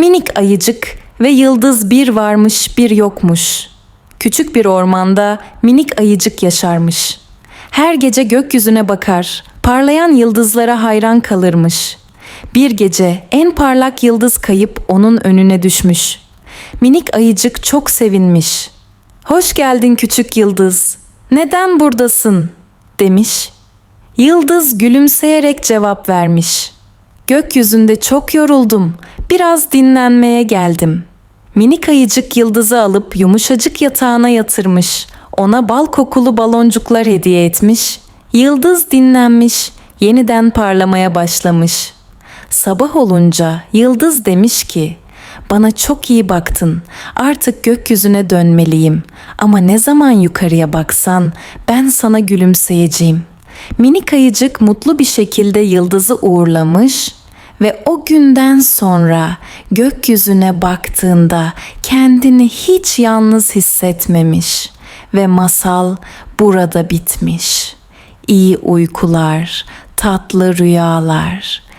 Minik ayıcık ve yıldız bir varmış bir yokmuş. Küçük bir ormanda minik ayıcık yaşarmış. Her gece gökyüzüne bakar, parlayan yıldızlara hayran kalırmış. Bir gece en parlak yıldız kayıp onun önüne düşmüş. Minik ayıcık çok sevinmiş. Hoş geldin küçük yıldız. Neden buradasın? demiş. Yıldız gülümseyerek cevap vermiş. Gökyüzünde çok yoruldum. Biraz dinlenmeye geldim. Minik ayıcık yıldızı alıp yumuşacık yatağına yatırmış. Ona bal kokulu baloncuklar hediye etmiş. Yıldız dinlenmiş, yeniden parlamaya başlamış. Sabah olunca yıldız demiş ki, bana çok iyi baktın. Artık gökyüzüne dönmeliyim. Ama ne zaman yukarıya baksan ben sana gülümseyeceğim. Minik ayıcık mutlu bir şekilde yıldızı uğurlamış ve o günden sonra gökyüzüne baktığında kendini hiç yalnız hissetmemiş ve masal burada bitmiş. İyi uykular, tatlı rüyalar.